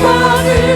Father.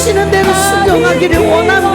주시는 대로 순종하기를 원합니다.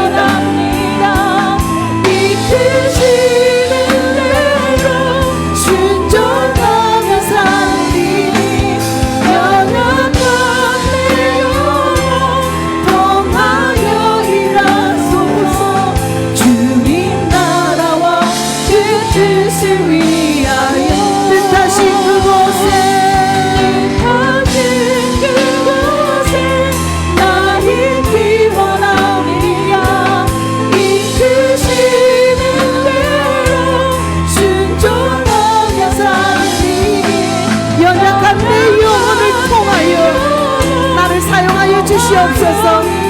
주시옵소서